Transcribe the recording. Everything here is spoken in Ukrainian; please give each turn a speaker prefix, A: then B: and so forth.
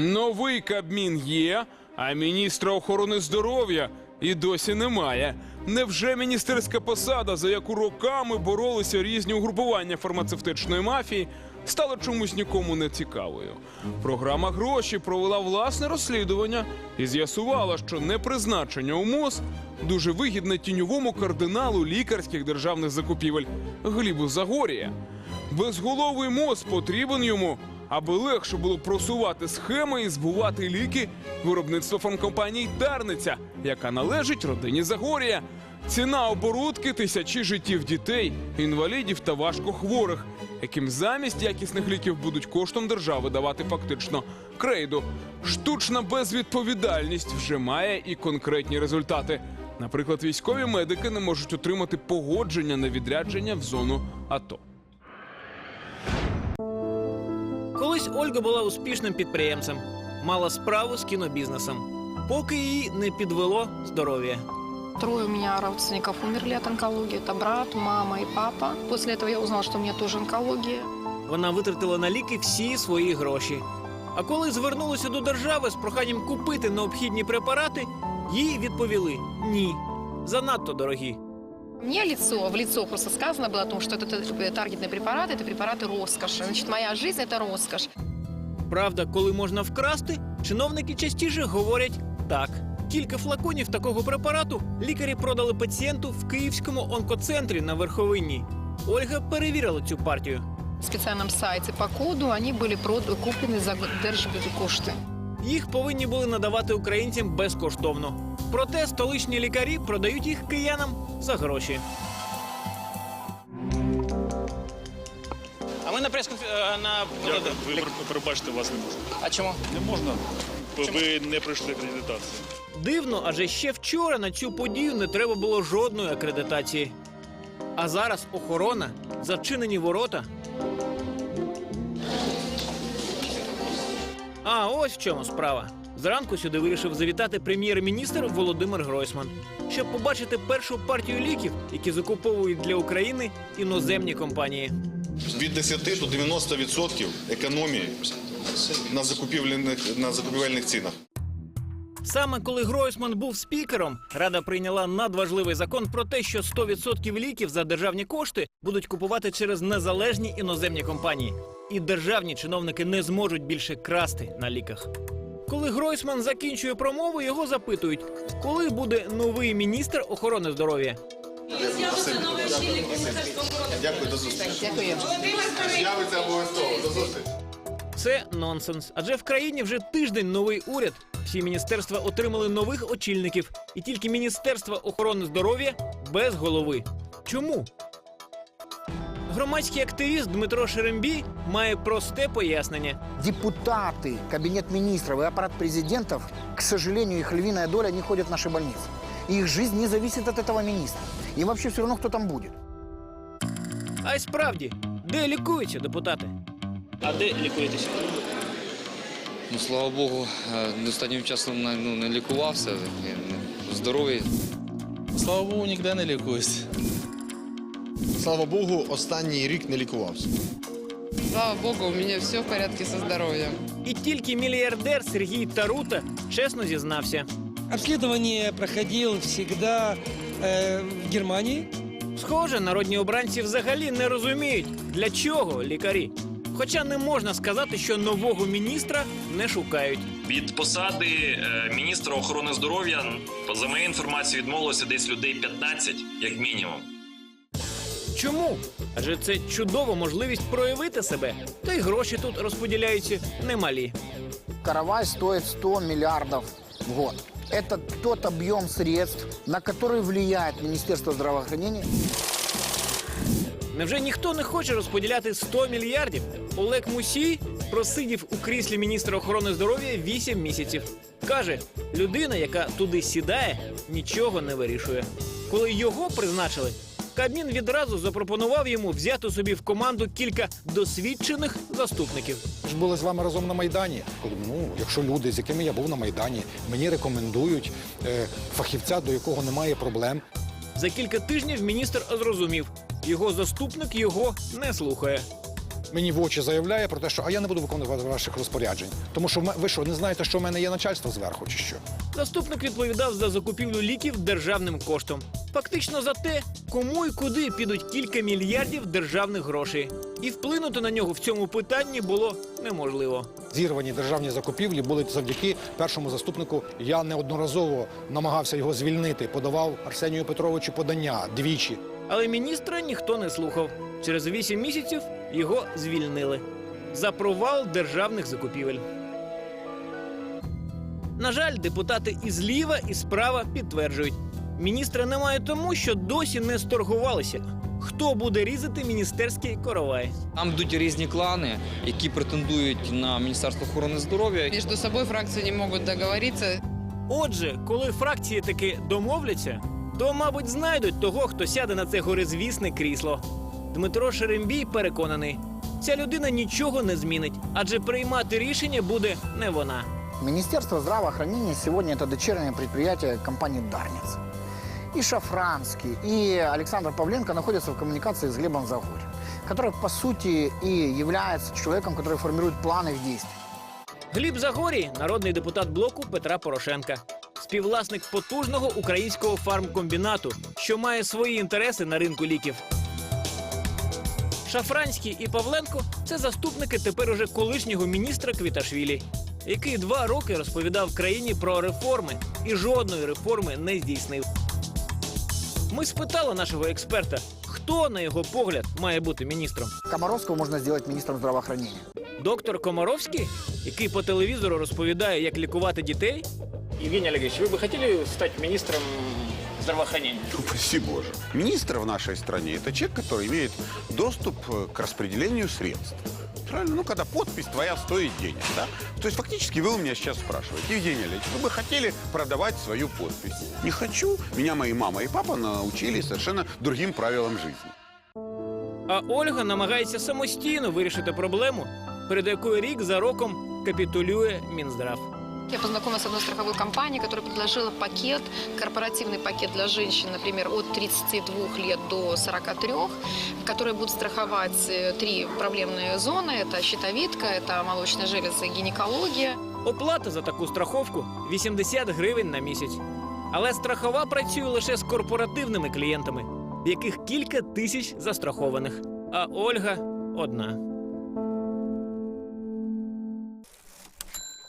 A: Новий Кабмін є, а міністра охорони здоров'я і досі немає. Невже міністерська посада, за яку роками боролися різні угрупування фармацевтичної мафії, стала чомусь нікому не цікавою? Програма гроші провела власне розслідування і з'ясувала, що непризначення у МОЗ дуже вигідне тіньовому кардиналу лікарських державних закупівель Глібу Загорія. Безголовий МОЗ потрібен йому, аби легше було просувати схеми і збувати ліки виробництва фармкомпанії Дарниця, яка належить родині Загорія. Ціна оборудки тисячі життів дітей, інвалідів та важкохворих, яким замість якісних ліків будуть коштом держави давати фактично крейду. Штучна безвідповідальність вже має і конкретні результати. Наприклад, військові медики не можуть отримати погодження на відрядження в зону АТО.
B: Колись Ольга була успішним підприємцем, мала справу з кінобізнесом, поки її не підвело здоров'я.
C: Трое у меня родственников умерли от онкологии. Это брат, мама и папа. После этого я узнала, что у меня тоже онкология.
B: Вона витратила на ліки всі свої гроші. А коли звернулася до держави з проханням купити необхідні препарати, їй відповіли ні, занадто дорогі.
C: Мне лицо, в лицо просто сказано было о том, что это т- таргетные препараты, это препараты роскоши. Значит, моя жизнь – это роскошь.
B: Правда, коли можна вкрасти, чиновники частіше говорять так. Кілька флаконів такого препарату лікарі продали пацієнту в київському онкоцентрі на верховині. Ольга перевірила цю партію.
C: В специальном сайте по коду они были прод- куплены за держкошты.
B: Їх повинні були надавати українцям безкоштовно. Проте столичні лікарі продають їх киянам за гроші. А ми на прес на
D: Дякую, ви пр- пробачте, вас не можна.
B: А чому?
D: Не можна, бо ви не пройшли акредитацію.
B: Дивно, адже ще вчора на цю подію не треба було жодної акредитації. А зараз охорона, зачинені ворота. А ось в чому справа. Зранку сюди вирішив завітати прем'єр-міністр Володимир Гройсман, щоб побачити першу партію ліків, які закуповують для України іноземні компанії.
E: від 10 до 90% економії на закупівельних, на закупівельних цінах.
B: Саме коли Гройсман був спікером, рада прийняла надважливий закон про те, що 100% ліків за державні кошти будуть купувати через незалежні іноземні компанії, і державні чиновники не зможуть більше красти на ліках. Коли Гройсман закінчує промову, його запитують, коли буде новий міністр охорони здоров'я.
E: Дякую, до зустрічі.
C: Дякую.
E: З'явиться обов'язково. До зустрічі.
B: Це нонсенс. Адже в країні вже тиждень новий уряд. Всі міністерства отримали нових очільників, і тільки Міністерство охорони здоров'я без голови. Чому? Громадський активіст Дмитро Шерембій має просте пояснення.
F: депутаты, кабинет министров и аппарат президентов, к сожалению, их львиная доля не ходят в наши больницы. И их жизнь не зависит от этого министра. Им вообще все равно, кто там будет.
B: А й справді, де лікуються депутати? А де лікуєтеся?
G: Ну, слава Богу, е, останнім часом на- ну, не лікувався. Я, ну, Здоровий.
H: Слава Богу, ніде не лікуюсь.
I: Слава Богу, останній рік не лікувався.
J: Слава богу, у меня все в порядке со здоровьем.
B: І тільки мільярдер Сергій Тарута чесно зізнався.
K: Обследование проходил всегда э, в Германии.
B: Схоже, народні обранці взагалі не розуміють, для чого лікарі. Хоча не можна сказати, що нового міністра не шукають.
L: Від посади е, міністра охорони здоров'я, за моєю інформацією, відмовилося десь людей 15, як мінімум.
B: Чому? Адже це чудова можливість проявити себе, та й гроші тут розподіляються немалі.
F: Каравай стоит 100 миллиардов в год. Это тот объем средств, на который влияет Министерство здравоохранения.
B: Невже ніхто не хоче розподіляти 100 мільярдів? Олег Мусій просидів у кріслі міністра охорони здоров'я 8 місяців. Каже, людина, яка туди сідає, нічого не вирішує. Коли його призначили, Кабмін відразу запропонував йому взяти собі в команду кілька досвідчених заступників.
H: Ми ж були з вами разом на Майдані. Коли, Ну, якщо люди, з якими я був на Майдані, мені рекомендують е, фахівця, до якого немає проблем.
B: За кілька тижнів міністр зрозумів, його заступник його не слухає.
H: мені в очі заявляє про те, що а я не буду виконувати ваших розпоряджень. Тому що ви що, не знаєте, що в мене є начальство зверху чи що?
B: Заступник відповідав за закупівлю ліків державним коштом. Фактично за те, кому і куди підуть кілька мільярдів державних грошей. І вплинути на нього в цьому питанні було неможливо.
H: Зірвані державні закупівлі були завдяки першому заступнику. Я неодноразово намагався його звільнити, подавав Арсенію Петровичу подання двічі.
B: Але міністра ніхто не слухав. Через вісім місяців його звільнили за провал державних закупівель. На жаль, депутати і зліва, і справа підтверджують. Міністра немає тому, що досі не сторгувалися. Хто буде різати міністерський коровай?
G: Там йдуть різні клани, які претендують на Міністерство охорони здоров'я.
J: Между собой фракции не могут договориться.
B: Отже, коли фракції таки домовляться, то, мабуть, знайдуть того, хто сяде на це горизвісне крісло. Дмитро Шерембій переконаний, ця людина нічого не змінить, адже приймати рішення буде не вона.
F: Министерство здравоохранения сегодня это дочернее предприятие компании «Дарниц» И Шафранский, и Александр Павленко находятся в коммуникации с Глебом Загорем, который, по сути, и является человеком, который формирует планы их действий.
B: Гліб Загорій, народний депутат блоку Петра Порошенка, співвласник потужного українського фармкомбінату, що має свої інтереси на ринку ліків. Шафранський і Павленко це заступники тепер уже колишнього міністра Квіташвілі, який два роки розповідав країні про реформи і жодної реформи не здійснив. Ми спитали нашого експерта, хто, на його погляд, має бути міністром.
F: Комаровского можно сделать министром здравоохранения.
B: Доктор Комаровський, який по телевізору розповідає, як лікувати дітей. Євгеній Олегович, ви б хотіли стати міністром здравоохранения?
M: Упаси Боже. Министр в нашей стране – это человек, который имеет доступ э, к распределению средств. Правильно? Ну, когда подпись твоя стоит денег, да? То есть фактически вы у меня сейчас спрашиваете, Евгений Олегович, вы бы хотели продавать свою подпись? Не хочу. Меня мои мама и папа научили совершенно другим правилам жизни.
B: А Ольга намагається самостійно вирішити проблему, перед якою рік за роком капітулює Мінздрав.
C: Я познакомилась с одной страховой компанией, которая предложила пакет, корпоративный пакет для женщин, например, от 32 лет до 43, которые будут страховать э, три проблемные зоны. Это щитовидка, это молочная железа и гинекология.
B: Оплата за таку страховку 80 гривень на місяць. Але страхова працює лише з корпоративними клієнтами, в яких кілька тисяч застрахованих. А Ольга одна.